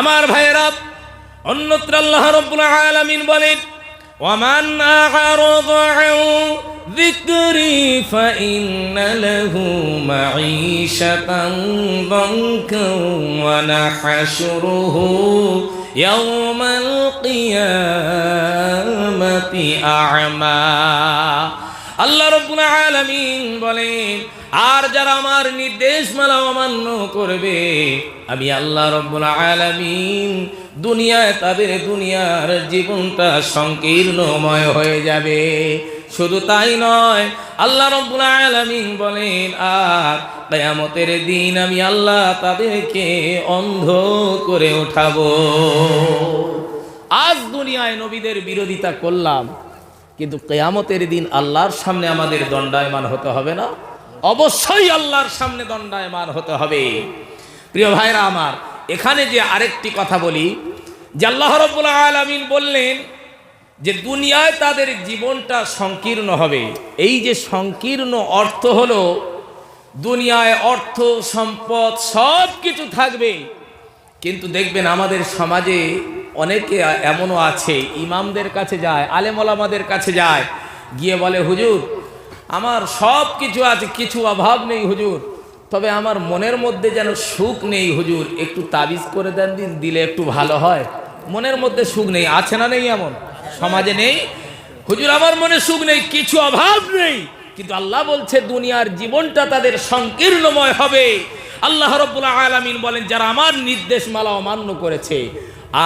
আমার ভাইয়েরা অন্যত্র আল্লাহ রব্বুল আলামিন বলেন, ওয়ামান আ'রাদ যিকরি লাহু মাঈশাতান দানকান ওয়া নাহশুরুহু ইয়াওমাল কিয়ামাতি আ'মা। আল্লাহ রব্বুল আলামিন বলেন আর যারা আমার নির্দেশ মালা অমান্য করবে, আমি আল্লাহ রব্বুল আলামিন দুনিয়ায় তাদের দুনিয়ার জীবনটা সংকীর্ণময় হয়ে যাবে। শুধু তাই নয়, আল্লাহ রব্বুল আলামিন বলেন, আর কিয়ামতের দিন আমি আল্লাহ তাদেরকে অন্ধ করে উঠাবো। আজ দুনিয়ায় নবীদের বিরোধিতা করলাম, কিন্তু কেয়ামতের দিন আল্লাহর সামনে আমাদের দণ্ডায়মান হতে হবে না। অবশ্যই আল্লাহর সামনে দণ্ডায়মান হতে হবে। প্রিয় ভাইরা আমার, এখানে যে আরেকটি কথা বলি, যে আল্লাহ রব্বুল আলামিন বললেন যে দুনিয়ায় তাদের জীবনটা সংকীর্ণ হবে। এই যে সংকীর্ণ অর্থ হলো, দুনিয়ায় অর্থ, সম্পদ সব কিছু থাকবে। কিন্তু দেখবেন আমাদের সমাজে অনেকে এমনও আছে, ইমামদের কাছে যায় আলেমলামাদের কাছে যায়, গিয়ে বলে, হুজুর আমার সব কিছু আছে, কিছু অভাব নেই হুজুর। তবে আমার মনের মধ্যে যেন সুখ নেই হুজুর, একটু তাবিজ করে দেন দিন দিলে একটু ভালো হয়। মনের মধ্যে সুখ নেই, আছে না নেই এমন? সমাজে নেই? হুজুর, আমার মনে সুখ নেই, কিছু অভাব নেই। কিন্তু আল্লাহ বলছে, দুনিয়ার জীবনটা তাদের সংকীর্ণময় হবে। আল্লাহ রব্বুল আলামিন বলেন, যারা আমার নির্দেশ মালা অমান্য করেছে,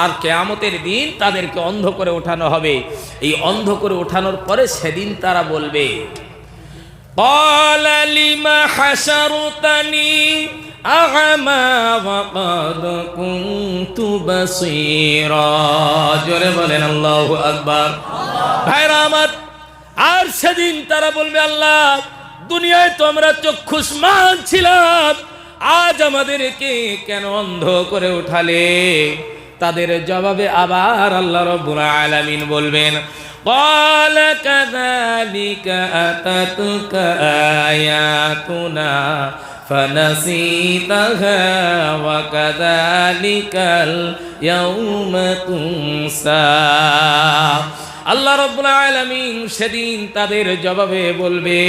আর কেয়ামতের দিন তাদেরকে অন্ধ করে ওঠানো হবে। এই অন্ধ করে ওঠানোর পরে সেদিন তারা বলবে قال لم حشرتني أعمى وقد كنت بصيرا জোরে বলেন আল্লাহু আকবার ভাইরা আমার আর সেদিন তারা বলবে আল্লাহ দুনিয়ায় তো আমরা চক্ষুষ্মান ছিলাম আজ আমাদেরকে কেন অন্ধ করে উঠালে তাদের জবাবে আবার আল্লাহ রব্বুল আলামিন বলবেন قال كذلك أتتك آياتنا فنسيتها وكذلك اليوم تنسى আল্লাহ রব্বুল আলামিন সেদিন তাদের জবাবে বলবে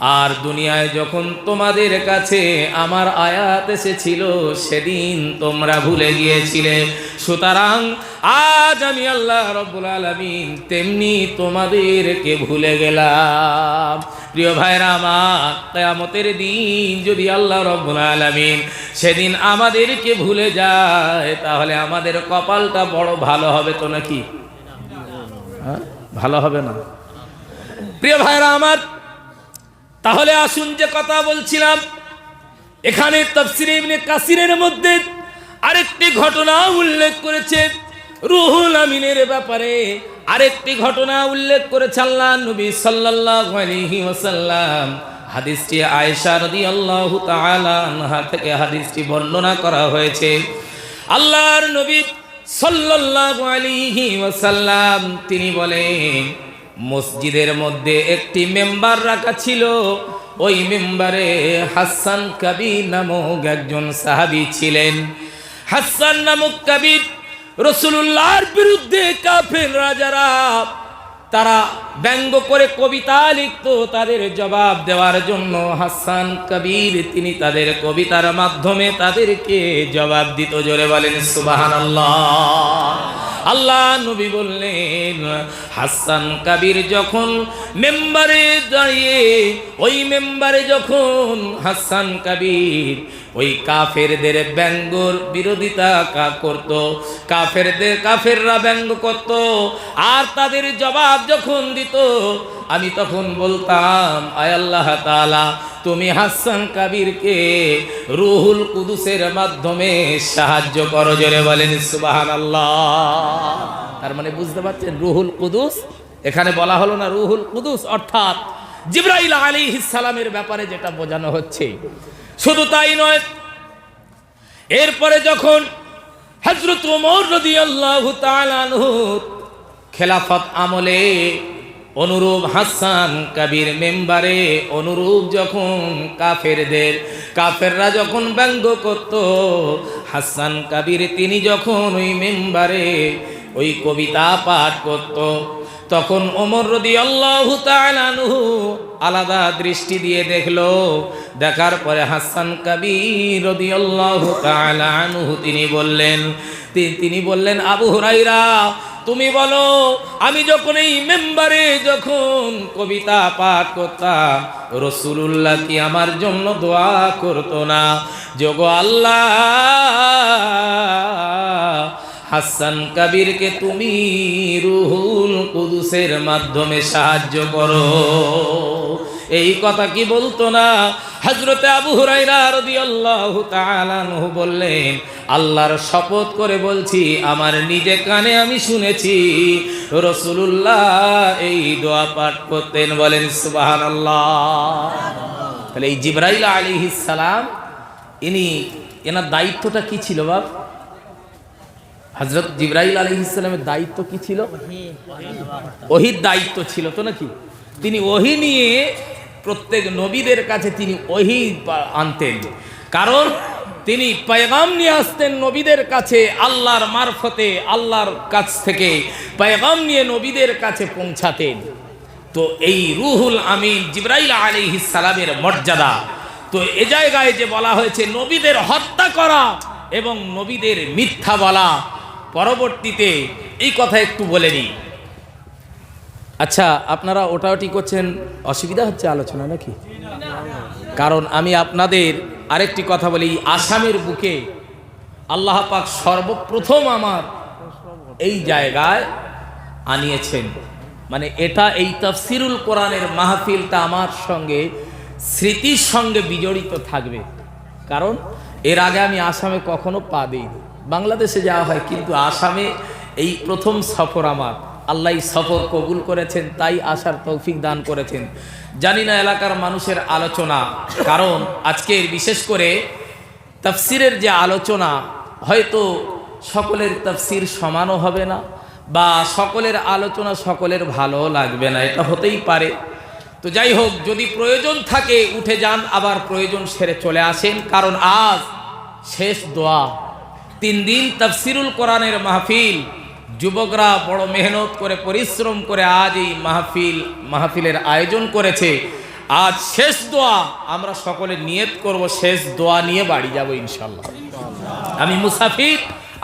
আর দুনিয়ায় যখন তোমাদের কাছে আমার আয়াত এসেছিল, সেদিন তোমরা ভুলে গিয়েছিলে। সুতরাং আজ আমি আল্লাহ রব্বুল আলামিন তেমনি তোমাদেরকে ভুলে গেলাম। প্রিয় ভাইরা আমার, কেয়ামতের দিন যদি আল্লাহ রব্বুল আলামিন সেদিন আমাদেরকে ভুলে যায়, তাহলে আমাদের কপালটা বড় ভালো হবে তো নাকি? হ্যাঁ? ভালো হবে না। প্রিয় ভাইরা আমার তাহলে আসুন যে কথা বলছিলাম। এখানে তফসির ইবনে কাসিরের মধ্যে আরেকটি ঘটনা উল্লেখ করেছে রুহুল আমিনের ব্যাপারে। আরেকটি ঘটনা উল্লেখ করেছে আল্লাহ নবী সাল্লাল্লাহু আলাইহি ওয়াসাল্লাম। হাদিসটি আয়েশা রাদিয়াল্লাহু তাআলা আনহা থেকে হাদিসটি বর্ণনা করা হয়েছে। আল্লাহর নবী সাল্লাল্লাহু আলাইহি ওয়াসাল্লাম তিনি বলেন মসজিদের মধ্যে একটি মেম্বার রাখা ছিল। ওই মেম্বারে হাসান কাবির নামক একজন সাহাবী ছিলেন। হাসান নামক কাবির রসুল্লাহর বিরুদ্ধে কাফের রাজারা, তারা ব্যঙ্গ করে কবিতা লিখত তাদের জবাব দেওয়ার জন্য হাসান কবির তিনি তাদের কবিতার মাধ্যমে তাদেরকে জবাব দিত। জোরে বলেন সুবাহান আল্লাহ নবী বললেন হাসান কাবির যখন মেম্বারে দাঁড়িয়ে ওই মেম্বারে যখন হাসান কাবির ওই কাফেরদের ব্যঙ্গর বিরোধিতা করত, কাফেরদের কাফেররা ব্যঙ্গ করত, আর তাদের জবাব যখন দিত, আমি তখন বলতাম, আয় আল্লাহ তাআলা, তুমি হাসান কাবিরকে রুহুল কুদুসের মাধ্যমে সাহায্য করো। জোরে বলেন সুবাহান আল্লাহ তার মানে বুঝতে পারছেন, রুহুল কুদুস, এখানে বলা হলো না রুহুল কুদুস, অর্থাৎ জিব্রাইল আলী সালামের ব্যাপারে যেটা বোঝানো হচ্ছে। শুধু তাই নয়, এরপরে যখন হজরত ওমর খেলাফত আমলে অনুরূপ হাসান কাবির মেম্বারে অনুরূপ যখন কাফেরদের, কাফেররা যখন ব্যঙ্গ করত, হাসান কাবির তিনি যখন ওই মেম্বারে ওই কবিতা পাঠ করত তখন ওমর রদি আল্লাহ আলাদা দৃষ্টি দিয়ে দেখল। দেখার পরে হাসান কাবির রদি আল্লাহ তিনি বললেন তিনি বললেন, আবু হুরাইরা তুমি বলো, আমি যখন এই মেম্বারে যখন কবিতা পাঠ করতাম রসুল্লাহ কি আমার জন্য দোয়া করতো না? যোগ আল্লাহ হাসান কাবিরকে তুমি রুহুল কুদুসের মাধ্যমে সাহায্য করো। এই কথা কি বলতো না? হজরতে আবু আনহু বললেন, আল্লাহর শপথ করে বলছি, আমার নিজে কানে আমি শুনেছি। রসুলুল্লাহ এই দোয়া পাঠ করতেন, বলেন সুবহানাল্লাহ। তাহলে এই জিব্রাইল আলাইহিস সালাম, ইনি, এনার দায়িত্বটা কি ছিল বাপ? হজরত জিব্রাইল আলী ইসলামের দায়িত্ব কি ছিল? ওহির দায়িত্ব ছিল তো নাকি? তিনি ওহি নিয়ে প্রত্যেক নবীদের কাছে তিনি ওহি আনতেন। কারণ তিনি পেগাম নিয়ে আসতেন নবীদের কাছে, আল্লাহর মারফতে, আল্লাহর কাছ থেকে পেগাম নিয়ে নবীদের কাছে পৌঁছাতেন। তো এই রুহুল আমিন জিব্রাইল আলী সালামের মর্যাদা। তো এ জায়গায় যে বলা হয়েছে, নবীদের হত্যা করা এবং নবীদের মিথ্যা বলা। পরবর্তীতে এই কথা একটু বলে নিই। আচ্ছা আপনারা ওটা ওটি করছেন, অসুবিধা হচ্ছে আলোচনা নাকি? কারণ আমি আপনাদের আরেকটি কথা বলি আসামের বুকে আল্লাহ পাক সর্বপ্রথম আমার এই জায়গায় আনিয়েছেন। মানে এটা এই তফসিরুল কোরআনের মাহফিলটা আমার সঙ্গে, স্মৃতির সঙ্গে বিজড়িত থাকবে। কারণ এর আগে আমি আসামে কখনো পা দিইনি। বাংলাদেশে যাওয়া হয়, কিন্তু আসামে এই প্রথম সফর আমার। আল্লাহ সফর কবুল করেছেন, তাই আসার তৌফিক দান করেছেন। জানি না এলাকার মানুষের আলোচনা, কারণ আজকের বিশেষ করে তাফসিরের যে আলোচনা, হয়তো সকলের তাফসির সমানও হবে না, বা সকলের আলোচনা সকলের ভালো লাগবে না, এটা হতেই পারে। তো যাই হোক, যদি প্রয়োজন থাকে, উঠে যান, আবার প্রয়োজন সেরে চলে আসেন, কারণ আজ শেষ দোয়া। তিন দিন তফসিরুল কোরআনের মাহফিল। যুবকরা বড় মেহনত করে, পরিশ্রম করে আজ এই মাহফিল, মাহফিলের আয়োজন করেছে। আজ শেষ দোয়া আমরা সকলে নিয়ত করব, শেষ দোয়া নিয়ে বাড়ি যাব ইনশাল্লাহ আমি মুসাফির,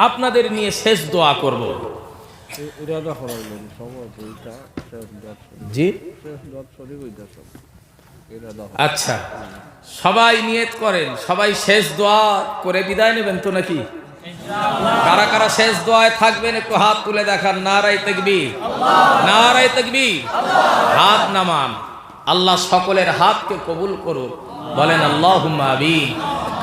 আপনাদের নিয়ে শেষ দোয়া করব। জি? আচ্ছা। সবাই নিয়ত করেন, সবাই শেষ দোয়া করে বিদায় নেবেন তো নাকি? কারা কারা শেষ দোয়ায় থাকবেন, একটু হাত তুলে দেখান নারাই তেকবি নারাই তেকবি হাত নামান। আল্লাহ সকলের হাতকে কবুল করুন বলেন আল্লাহ আমিন।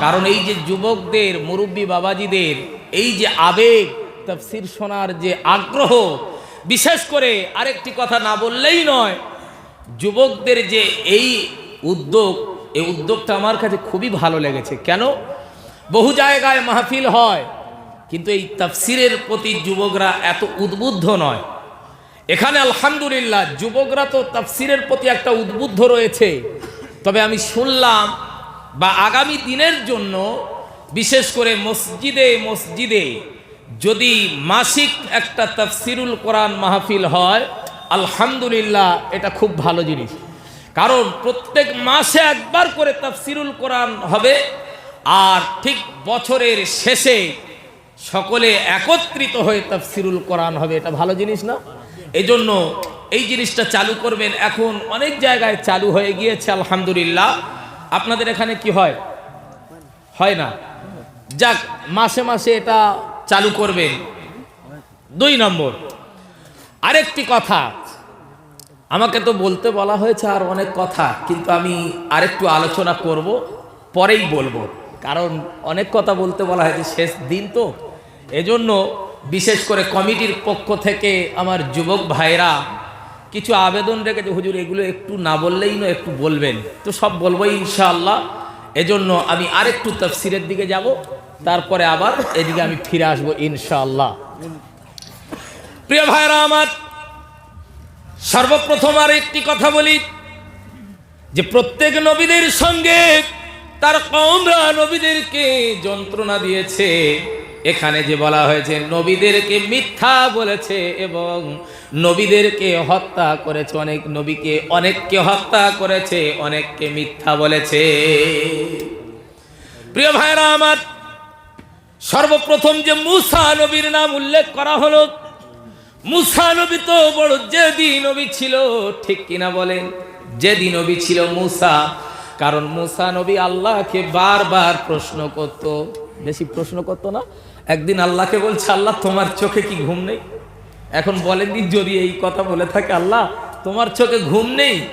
কারণ এই যে যুবকদের, মুরব্বী বাবাজিদের, এই যে আবেগ, তফসির শোনার যে আগ্রহ, বিশেষ করে আরেকটি কথা না বললেই নয়, যুবকদের যে এই উদ্যোগ, এই উদ্যোগটা আমার কাছে খুবই ভালো লেগেছে। কেন? বহু জায়গায় মাহফিল হয় কিন্তু এই তাফসিরের প্রতি যুবকরা এত উদ্বুদ্ধ নয়। এখানে আলহামদুলিল্লাহ যুবকরা তো তাফসিরের প্রতি একটা উদ্বুদ্ধ রয়েছে। তবে আমি শুনলাম বা আগামী দিনের জন্য বিশেষ করে মসজিদে মসজিদে যদি মাসিক একটা তাফসিরুল কোরআন মাহফিল হয়, আলহামদুলিল্লাহ এটা খুব ভালো জিনিস। কারণ প্রত্যেক মাসে একবার করে তাফসিরুল কোরআন হবে, আর ঠিক বছরের শেষে সকলে একত্রিত হয়ে তাফসিরুল কোরআন হবে, এটা ভালো জিনিস না? এজন্য এই জিনিসটা চালু করবেন। এখন অনেক জায়গায় চালু হয়ে গিয়েছে, আলহামদুলিল্লাহ। আপনাদের এখানে কি হয়? হয় না? যাক, মাসে মাসে এটা চালু করবেন। দুই নম্বর, আরেকটি কথা। আমাকে তো বলতে বলা হয়েছে আর অনেক কথা, কিন্তু আমি আরেকটু আলোচনা করব, পরেই বলব। কারণ অনেক কথা বলতে বলা হয়েছে, শেষ দিন তো। এজন্য বিশেষ করে কমিটির পক্ষ থেকে আমার যুবক ভাইরা কিছু আবেদন রেখেছে। হুজুর, এগুলো একটু না বললেই না একটু বলবেন। তো সব বলব ইনশাআল্লাহ। এজন্য আমি আরেকটু তফসিরের দিকে যাব, তারপরে আবার এদিকে আমি ফিরে আসব ইনশাআল্লাহ। প্রিয় ভাইরা আমার, সর্বপ্রথম আর একটি কথা বলি, যে প্রত্যেক নবীদের সঙ্গে তার কমরা নবীদেরকে যন্ত্রণা দিয়েছে। এখানে যে বলা হয়েছে, নবীদেরকে মিথ্যা বলেছে এবং নবীদেরকে হত্যা করেছে। অনেক নবীকে, অনেককে হত্যা করেছে, অনেককে মিথ্যা বলেছে। প্রিয় ভাইরা আমার, সর্বপ্রথম যে মুসা নবীর নাম উল্লেখ করা হলো, মুসা নবী তো বড় জেদি নবী ছিল, ঠিক কিনা বলেন? জেদি নবী ছিল মুসা, কারণ মুসা নবী আল্লাহকে বারবার প্রশ্ন করত। বেশি প্রশ্ন করতো না। একদিন আল্লাহকে বলছে, আল্লাহ, তোমার চোখে কি ঘুম নেই? এখন বলেন দিন যদি এই কথা বলে থাকে, আল্লাহ, তোমার চোখে ঘুম নেই?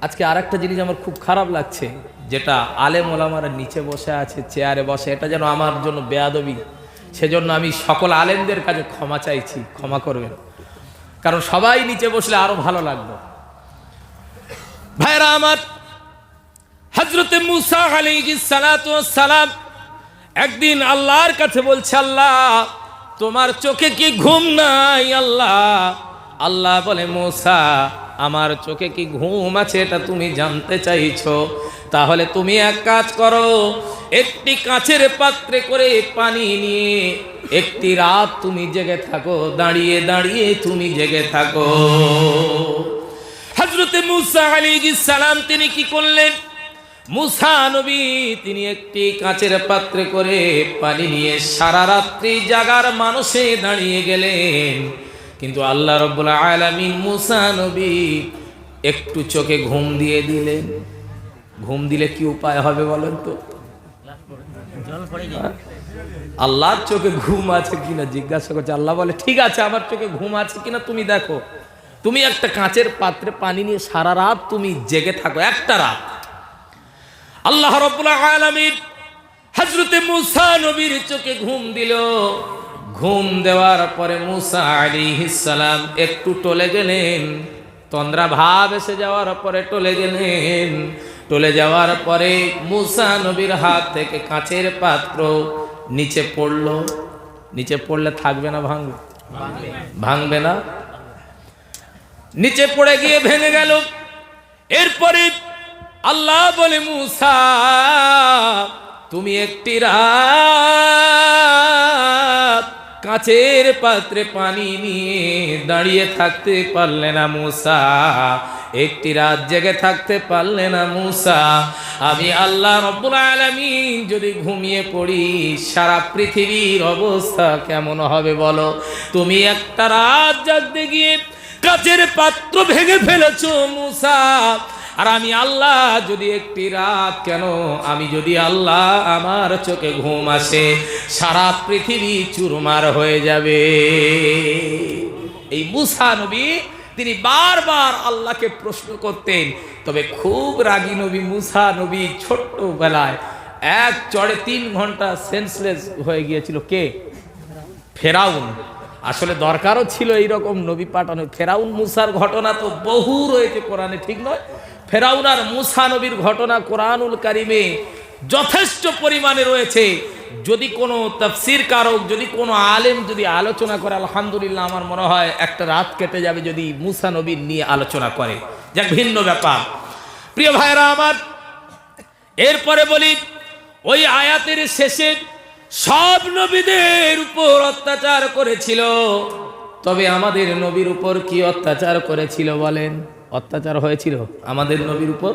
আজকে আর একটা জিনিস আমার খুব খারাপ লাগছে, যেটা আলেম ওলামারা নিচে বসে আছে, চেয়ারে বসে, এটা যেন আমার জন্য বেয়াদবি। সেজন্য আমি সকল আলেমদের কাছে ক্ষমা চাইছি, ক্ষমা করবেন। কারণ সবাই নিচে বসলে আরও ভালো লাগবে। ভাইরা আমার হজরতে মুসা ওয়াস সালাম একদিন আল্লাহর কাছে বলছে, আল্লাহ, তোমার চোখে কি ঘুম নাই, আল্লাহ? আল্লাহ বলে, মোসা, আমার চোখে কি ঘুম আছে এটা তুমি জানতে চাইছো। তাহলে তুমি এক কাজ করো, একটি কাছের পাত্রে করে পানি নিয়ে একটি রাত তুমি জেগে থাকো, দাঁড়িয়ে দাঁড়িয়ে তুমি জেগে থাকো। হজরতে মুসা আলী সালাম তিনি কি করলেন? মুসা তিনি একটি কাঁচের পাত্রে করে পানি নিয়ে সারা রাত্রি জাগার মানুষে দাঁড়িয়ে গেলেন। কিন্তু আল্লাহ রব্বুল আলামিন মুসা নবী একটু চোখে ঘুম দিয়ে দিলেন। ঘুম দিলে কি উপায় হবে বলেন তো? আল্লাহর চোখে ঘুম আছে কিনা জিজ্ঞাসা করছে। আল্লাহ বলে, ঠিক আছে, আমার চোখে ঘুম আছে কিনা তুমি দেখো। তুমি একটা কাঁচের পাত্রে পানি নিয়ে সারা রাত তুমি জেগে থাকো, একটা রাত। আল্লাহ রব্বুল আলামিন হযরতে মুসা নবীর চোখে ঘুম দিল। ঘুম দেওয়ার পরে মুসা আলাইহিস সালাম একটু টলে গেলেন। তন্দ্রা ভাব এসে যাওয়ার পরে টলে গেলেন। টলে যাওয়ার পরে মুসা নবীর হাত থেকে কাঁচের পাত্র নিচে পড়ল। নিচে পড়লে থাকবে না, ভাঙবে? ভাঙবে না। নিচে পড়ে গিয়ে ভেঙে গেল। এরপরে আল্লাহ বলে, মুসা, তুমি একটি রাত কাচের পাত্রে পানি নিয়ে দাঁড়িয়ে থাকতে পারলে না মুসা। একটি রাত জেগে থাকতে পারলে না মুসা। আমি আল্লাহ রব্বুল আলামিন যদি ঘুমিয়ে পড়ি, সারা পৃথিবীর অবস্থা কেমন হবে বলো? তুমি একটা রাত জাগতে গিয়ে কাচের পাত্র ভেঙে ফেলেছ মুসা। আর আমি আল্লাহ যদি একটি রাত, কেন? আমি যদি আল্লাহ আমার চোখে ঘুম আসে, সারা পৃথিবী চুরমার হয়ে যাবে। এই মুসা নবী, তিনি বারবার আল্লাহকে প্রশ্ন করতেন, তবে খুব রাগী নবী মুসা নবী ছোট্ট বেলায় এক চড়ে তিন ঘণ্টা সেন্সলেস হয়ে গিয়েছিল। কে? ফেরাউন। আসলে দরকারও ছিল এইরকম নবী পাঠানো। ফেরাউন মুসার ঘটনা তো বহু রয়েছে কোরআনে, ঠিক নয়? ফেরাউন আর মুসা নবীর ঘটনা কোরআনুল কারিমে যথেষ্ট পরিমাণে রয়েছে। যদি কোনো তফসির কারক, যদি কোনো আলেম যদি আলোচনা করে, আলহামদুলিল্লাহ আমার মনে হয় একটা রাত কেটে যাবে যদি মুসা নবীর নিয়ে আলোচনা করে। যাক, ভিন্ন ব্যাপার। প্রিয় ভাইরা আমার, এরপরে বলি, ওই আয়াতের শেষে সব নবীদের উপর অত্যাচার করেছিল। তবে আমাদের নবীর উপর কি অত্যাচার করেছিল বলেন? অত্যাচার হয়েছিল আমাদের নবীর উপর?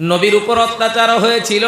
নবীর উপর অত্যাচার হয়েছিল।